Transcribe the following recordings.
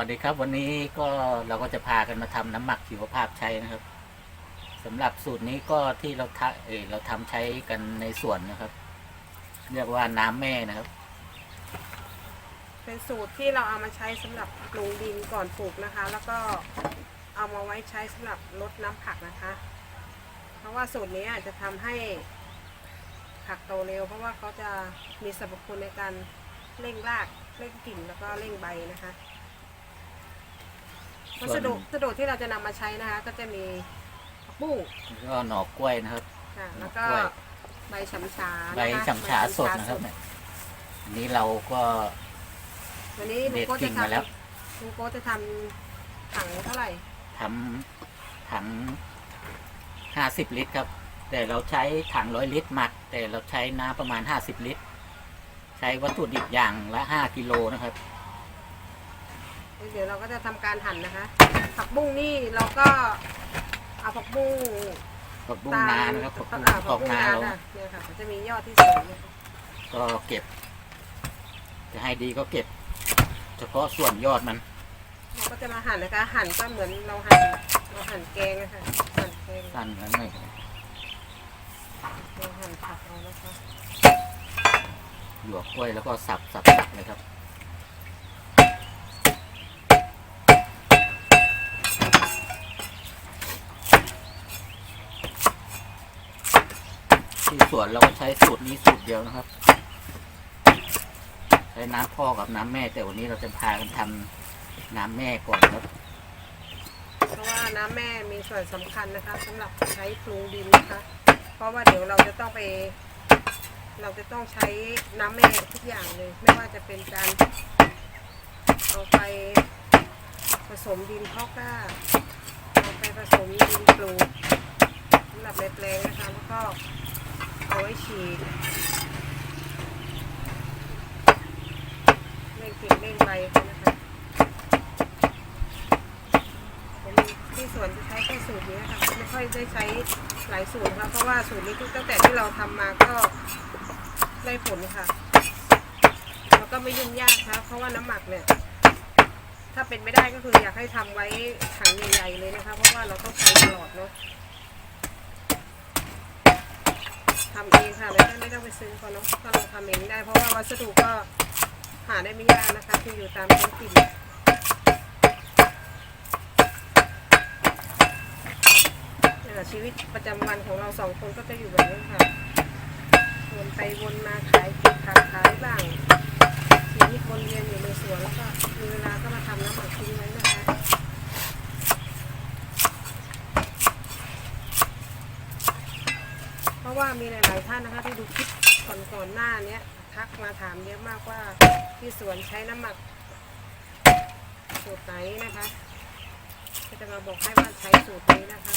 วัสดีครับ วันนี้ก็เราก็จะพากันมาทำน้ำหมักชีวภาพใช้นะครับสำหรับสูตรนี้ก็ที่เราทะเออเราทำใช้กันในสวนนะครับ เรียกว่าน้ำแม่นะครับ เป็นสูตรที่เราเอามาใช้สำหรับปรุงดินก่อนปลูกนะคะ แล้วก็เอามาไว้ใช้สำหรับลดน้ำผักนะคะ เพราะว่าสูตรนี้จะทำให้ผักโตเร็ว เพราะว่าเขาจะมีสรรพคุณในการเร่งรากเร่งกิ่งแล้วก็เร่งใบนะคะ วัวนสดุวัสดุที่เราจะนำมาใช้นะคะ ก็จะมีผักบุ้งแล้วก็หน่อกล้วยนะครับ ค่ะแล้วก็กล้วย ใบฉำฉาใบนะคะฉำฉาสดนะครับเนี่ยอันนี้เราก็วันนี้ลุเด็งดโก้กิ่จะงมาแล้วทำลุงโก้จะทำถังเท่าไหร่ทำถังห้าสิบลิตรครับ แต่เราใช้ถังร้อยลิตรหมัก แต่เราใช้น้ำประมาณห้าสิบลิตร ใช้วัตถุดิบอย่างละห้ากิโลนะครับ เดี๋ยวเราก็จะทำการหั่นนะคะ ผักบุ้งนี่เราก็เอาผักบุ้งผักบุ้งนานะครับผักบุ้งอ่าขอกนาผัเราบุ้งค่ะเนี่ยค่ะมันจะมียอดที่สวยนะคะก็เก็บ จะให้ดีก็เก็บ เฉพาะส่วนยอดมันเราก็จะมาหั่นนะคะ หั่นก็เหมือนเราหั่นเราหั่นแกงนะคะหั่นแกงสั้นนั้นไม่เราหั่นผักเรานะคะหยวกกล้วยแล้วก็สับสับสับเลยครับ สวนเราก็ใช้สูตรนี้สูตรเดียวนะครับ ใช้น้ำพ่อกับน้ำแม่ แต่วันนี้เราจะพากันทำน้ำแม่ก่อนครับ เพราะว่าน้ำแม่มีส่วนสำคัญนะคะสำหรับใช้ปรุงดินนะคะ เพราะว่าเดี๋ยวเราจะต้องไป เราจะต้องใช้น้ำแม่ทุกอย่างเลย ไม่ว่าจะเป็นการเอาไปผสมดินเพาะกล้าเอาไปผสมดินปลูกสำหรับในแปลงนะคะแล้วก็ เอาไว้ฉีดเร่งกิ่งเร่งใบเขานะคะผมที่สวนจะใช้แค่สูตรนี้ค่ะไม่ค่อยได้ใช้หลายสูตรนะคะเพราะว่าสูตรนี้ตั้งแต่ที่เราทำมาก็ได้ผลค่ะ แล้วก็ไม่ยุ่งยากนะเพราะว่าน้ำหมักเนี่ยถ้าเป็นไม่ได้ก็คืออยากให้ทำไว้ถังใหญ่ๆเลยนะคะ เพราะว่าเราต้องใช้ตลอดเนาะ ทำเองค่ะแล้วก็ไม่ต้องไปซื้อเขาเนาะถ้าเราทำเองได้เพราะว่าวัสดุก็หาได้ไม่ยากนะคะที่อยู่ตามท้องถิ่นเนี่ยชีวิตประจำวันของเราสองคนก็จะอยู่แบบนี้ค่ะวนไปวนมาขายกินขายขายบ้างชีวิตวนเวียนอยู่ในสวนแล้วก็มีเวลาก็มาทำน้ำหมักทิ้งไว้นะคะ เพราะว่ามีหลาย ๆ ท่านนะคะที่ดูคลิปก่อนๆหน้าเนี้ยทักมาถามเยอะมากว่าที่สวนใช้น้ำหมักสูตรไหนนะคะก็จะมาบอกให้ว่าใช้สูตรนี้นะคะ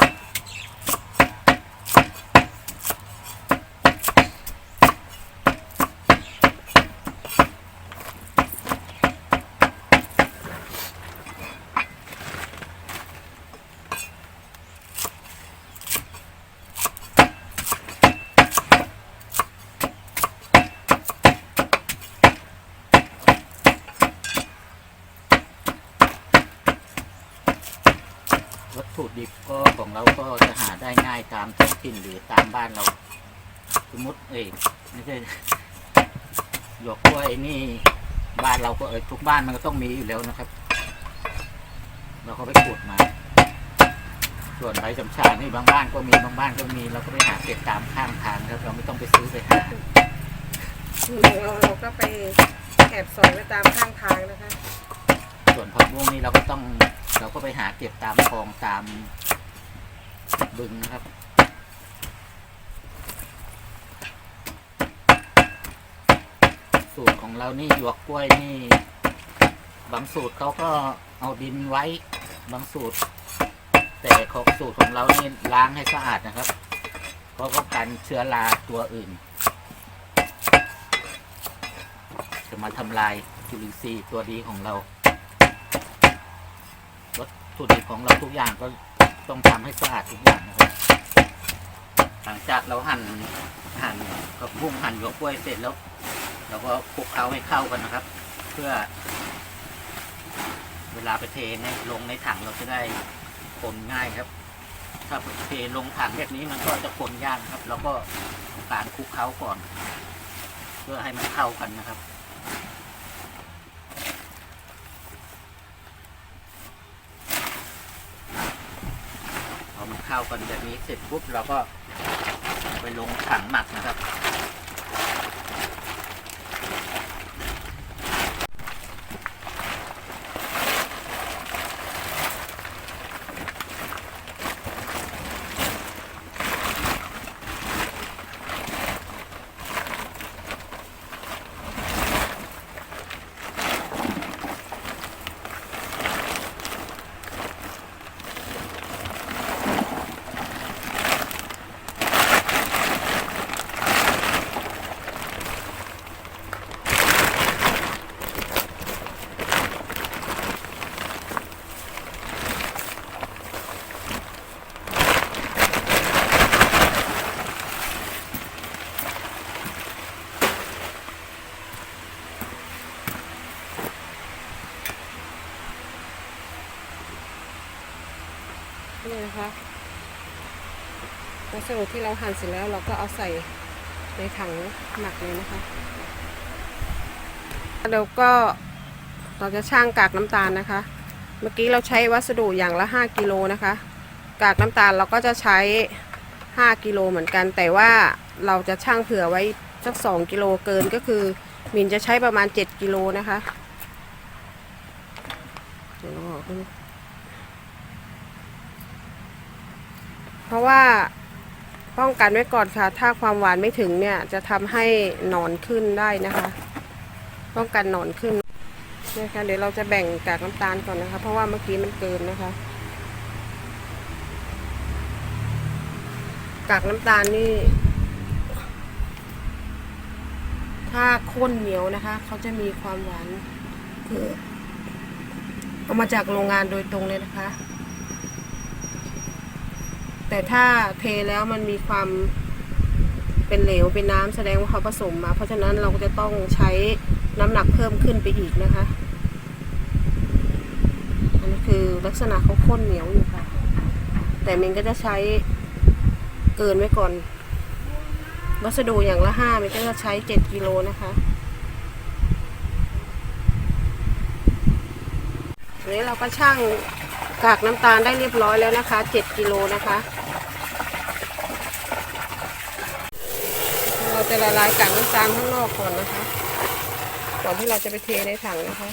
วัตถุดิบก็ของเราก็จะหาได้ง่ายตามท้องถิ่นหรือตาม บ้านเรา สมมติเอ้ยไม่ใช่หยวกกล้วยนี่บ้านเราก็เออทุกบ้านมันก็ต้องมีอยู่แล้วนะครับ เราก็ไปขุดมา ส่วนใบจำชานี่บางบ้านก็มีบางบ้านก็มีเราก็ไปหาเก็บตามข้างทางนะครับเราไม่ต้องไปซื้อไปหาเราเราก็ไปแอบส่องไว้ตามข้างทางนะคะ ส่วนผักบุ้งนี่เราก็ต้อง เราก็ไปหาเก็บตามคลองตามบึงนะครับ สูตรของเรานี่หยวกกล้วยนี่ บางสูตรเขาก็เอาดินไว้บางสูตร แต่ของสูตรของเรานี่ล้างให้สะอาดนะครับ เพราะป้องกันเชื้อราตัวอื่น จะมาทำลายจุลินทรีย์ตัวดีของเราวัตถุดิบของเราทุกอย่างก็ต้องทำให้สะอาดทุกอย่างนะครับหลังจากเราหั่นหั่นกับบุ้งหั่นหยวกกล้วยเสร็จแล้ว เราก็คลุกเคล้าให้เข้ากันนะครับ เพื่อ เวลาไปเทในลงในถังเราจะได้คนง่ายครับ ถ้าเทลงถังแบบนี้มันก็จะคนยากครับ แล้วก็ทำการคลุกเคล้าก่อน เพื่อให้มันเข้ากันนะครับพอมันเข้ากันแบบนี้เสร็จปุ๊บเราก็ไปลงถังหมักนะครับ นี่นะคะวัสดุที่เราหั่นเสร็จแล้วเราก็เอาใส่ในถังหมักเลยนะคะแล้วก็เราจะช่างกากน้ำตาลนะคะ เมื่อกี้เราใช้วัสดุอย่างละ 5กิโลนะคะ กากน้ำตาลเราก็จะใช้ 5กิโลเหมือนกัน แต่ว่าเราจะช่างเผื่อไว้สัก 2กิโลเกินก็คือมินจะใช้ประมาณ 7กิโลนะคะเดี๋ยวเราออกดู เพราะว่าป้องกันไว้ก่อนค่ะ ถ้าความหวานไม่ถึงเนี่ย จะทำให้หนอนขึ้นได้นะคะ ป้องกันหนอนขึ้นนี่ยค่ะเดี๋ยวเราจะแบ่งกากน้ำตาลก่อนนะคะ เพราะว่าเมื่อกี้มันเกินนะคะ กากน้ำตาลนี่ ถ้าข้นเหนียวนะคะ เขาจะมีความหวานคือเอามาจากโรงงานโดยตรงเลยนะคะ แต่ถ้าเทแล้วมันมีความเป็นเหลวเป็นน้ำแสดงว่าเขาผสมมา เพราะฉะนั้นเราก็จะต้องใช้น้ำหนักเพิ่มขึ้นไปอีกนะคะ อันนี้คือลักษณะเขาข้นเหนียวอยู่ค่ะ แต่มินก็จะใช้เกินไว้ก่อน วัสดุอย่างละห้ามินก็จะใช้เจ็ดกิโลนะคะอันนี้เราก็ช่าง กากน้ำตาลได้เรียบร้อยแล้วนะคะ 7กิโลนะคะ เราจะละลายกากน้ำตาลข้างนอกก่อนนะคะ ก่อนที่เราจะไปเทในถังนะคะ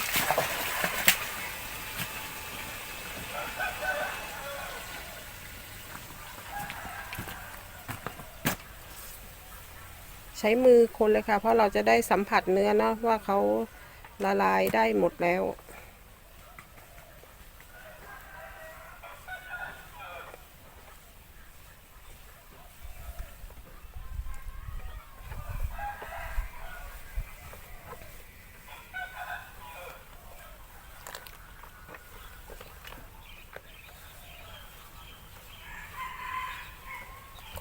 ใช้มือคนเลยค่ะ เพราะเราจะได้สัมผัสเนื้อเนาะว่าเขาละลายได้หมดแล้ว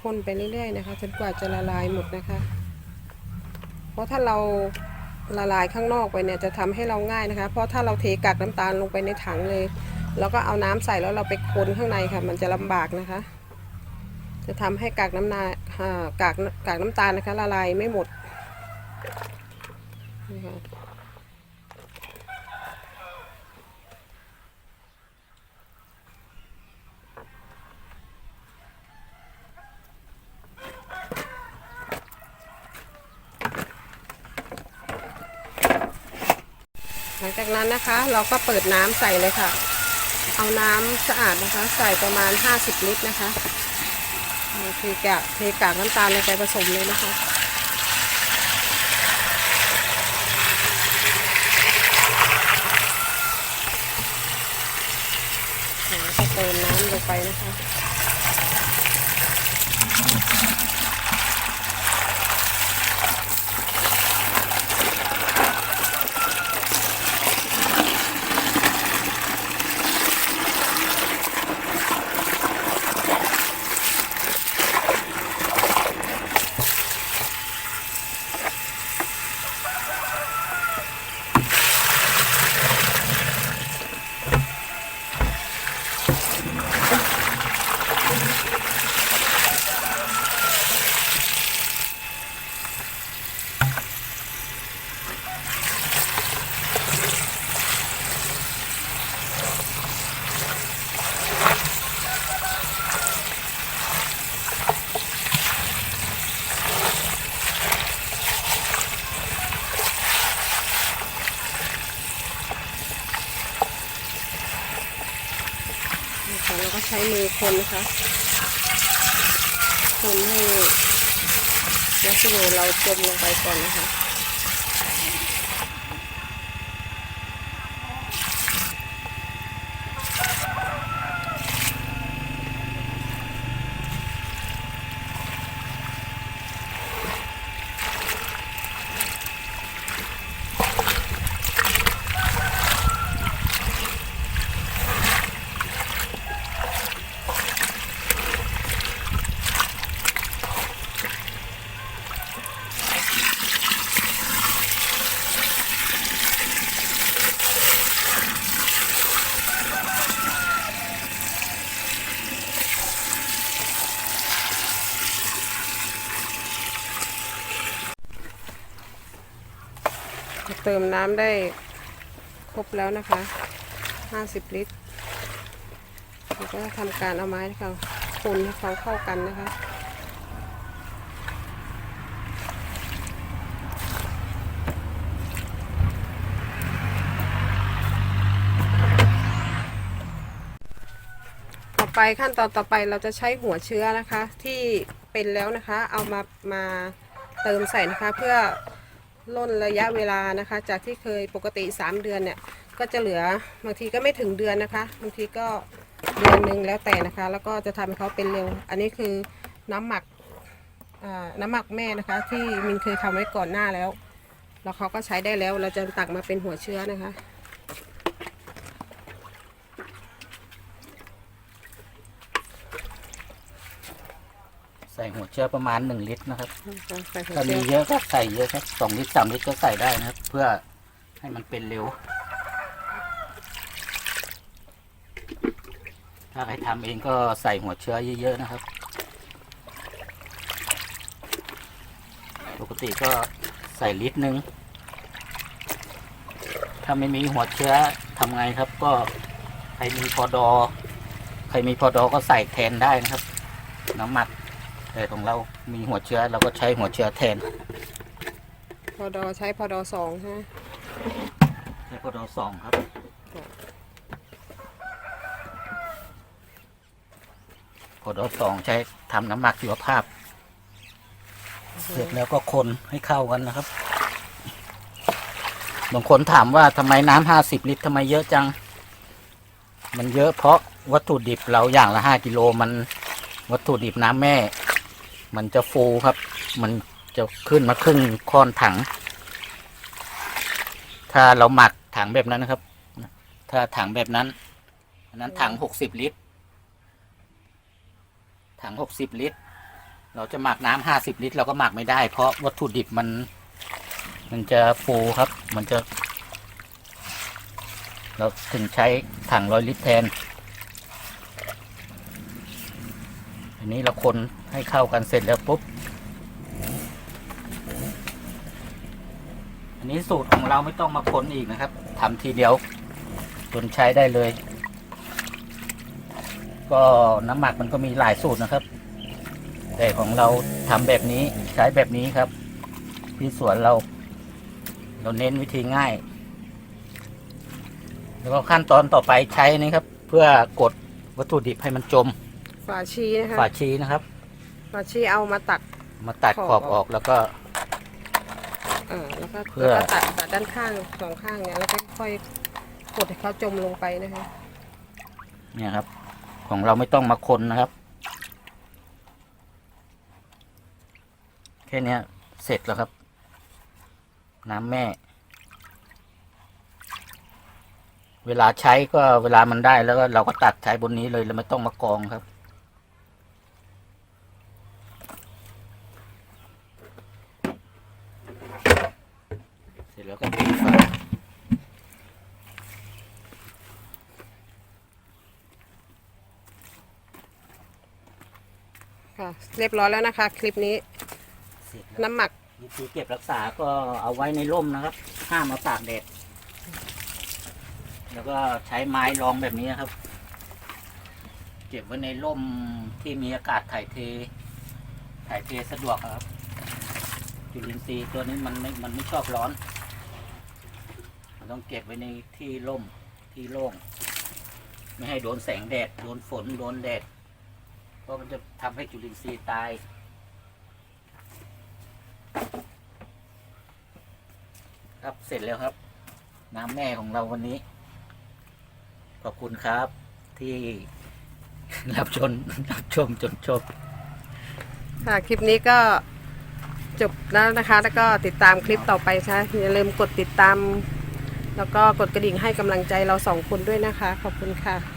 คนไปเรื่อยๆนะคะจนกว่าจะละลายหมดนะคะ เพราะถ้าเราละลายข้างนอกไปเนี่ยจะทำให้เราง่ายนะคะ เพราะถ้าเราเทกากน้ำตาลลงไปในถังเลย แล้วก็เอาน้ำใส่แล้วเราไปคนข้างในค่ะ มันจะลำบากนะคะ จะทำให้กากน้ำนากากกากน้ำตาลนะคะ ละลายไม่หมดนี่ค่ะหลัง จากนั้นนะคะเราก็เปิดน้ำใส่เลยค่ะ เอาน้ำสะอาดนะคะ ใส่ประมาณ 50 ลิตรนะคะนี่คือกากเทกากน้ำตาลลงไปผสมเลยนะคะเติมน้ำลงไปนะคะ น ใช้มือ คนนะคะ คนให้วัสดุเราจมลงไปก่อนนะคะ เติมน้ำได้ครบแล้วนะคะ 50 ลิตรเราก็ทำการเอาไม้นะคะคนให้เขาเข้ากันนะคะต่อไปขั้นตอนต่อไปเราจะใช้หัวเชื้อนะคะที่เป็นแล้วนะคะ เอามามาเติมใส่นะคะเพื่อ ล่นระยะเวลานะคะ จากที่เคยปกติ 3 เดือนเนี่ย ก็จะเหลือบางทีก็ไม่ถึงเดือนนะคะบางทีก็เดือนหนึ่งแล้วแต่นะคะ แล้วก็จะทำให้เขาเป็นเร็ว อันนี้คือน้ำหมักน้ำหมักแม่นะคะ ที่มินเคยทำไว้ก่อนหน้าแล้ว แล้วเขาก็ใช้ได้แล้วเราจะตักมาเป็นหัวเชื้อนะคะ ใส่หัวเชื้อประมาณหนึ่งลิตรนะครับใส่หัวถ้าเชื้มีอเยอะก็ใส่เยอะครับสองลิตรสามลิตรก็ใส่ได้นะครับ เพื่อให้มันเป็นเร็ว ถ้าใครทำเองก็ใส่หัวเชื้อเยอะๆนะครับ ปกติก็ใส่ลิตรหนึ่งถ้าไม่มีหัวเชื้อทำไงครับ ก็ใครมีพอดอ ใครมีพอดอก็ใส่แทนได้นะครับ น้ำหมัก แต่ของเรามีหัวเชื้อเราก็ใช้หัวเชื้อแทนพอดอใช้พอดอสองใช่ไหมใช้พอดอสองครับพอดอสองใช้ทำน้ำหมักชีวภาพ เสร็จแล้วก็คนให้เข้ากันนะครับบางคนถามว่าทำไมน้ำห้าสิบลิตรทำไมเยอะจัง มันเยอะเพราะวัตถุดิบเราอย่างละห้ากิโลมันวัตถุดิบน้ำแม่ มันจะฟูครับ มันจะขึ้นมาครึ่งค้อนถัง ถ้าเราหมักถังแบบนั้นนะครับ ถ้าถังแบบนั้นอันนั้นถังหกสิบลิตร ถังหกสิบลิตร เราจะหมักน้ำห้าสิบลิตร เราก็หมักไม่ได้ เพราะวัตถุดิบมัน มันจะฟูครับ มันจะ เราถึงใช้ถังร้อยลิตรแทน อันนี้เราคนให้เข้ากันเสร็จแล้วปุ๊บ อันนี้สูตรของเราไม่ต้องมาคนอีกนะครับทำทีเดียวจนใช้ได้เลย ก็น้ำหมักมันก็มีหลายสูตรนะครับ แต่ของเราทำแบบนี้ใช้แบบนี้ครับ ที่สวนเรา เราเน้นวิธีง่าย แล้วก็ขั้นตอนต่อไปใช้นี่ครับ เพื่อกดวัตถุดิบให้มันจม ฝาชีนะคะฝาชีนะครับ ฝาชีเอามาตักมาตัดขอบขอบออออก กแล้วก็เออแล้วก็เพื่อ แล้วก็ตัดตัดด้านข้างสองข้างเนี่ยแล้วก็ค่อยกดให้เขาจมลงไปนะคะเนี่ยครับ ของเราไม่ต้องมาคนนะครับ แค่เนี้ยเสร็จแล้วครับ น้ำแม่ เวลาใช้ก็เวลามันได้แล้วก็เราก็ตักใช้บนนี้เลยเราไม่ต้องมากองครับ เสร็จแล้วก็ปิดฝา ค่ะ เรียบร้อยแล้วนะคะ คลิปนี้เสร็จแล้วน้ำหมักวิธีเก็บรักษาก็เอาไว้ในร่มนะครับ ห้ามเอาตากแดด แล้วก็ใช้ไม้รองแบบนี้นะครับ เก็บไว้ในร่มที่มีอากาศถ่ายเท ถ่ายเทสะดวกครับ จุลินทรีย์ตัวนี้มันไม่ มันไม่ชอบร้อน มันต้องเก็บไว้ในที่ร่มที่โล่ง ไม่ให้โดนแสงแดด โดนฝน โดนแดด เพราะมันจะทำให้จุลินทรีย์ตาย ครับเสร็จแล้วครับ น้ำแม่ของเราวันนี้ ขอบคุณครับที่รับชมรับชมจนจบ ค่ะคลิปนี้ก็จบแล้วนะคะ แล้วก็ติดตามคลิปต่อไปค่ะอย่าลืมกดติดตาม แล้วก็กดกระดิ่งให้กำลังใจเราสองคนด้วยนะคะ ขอบคุณค่ะ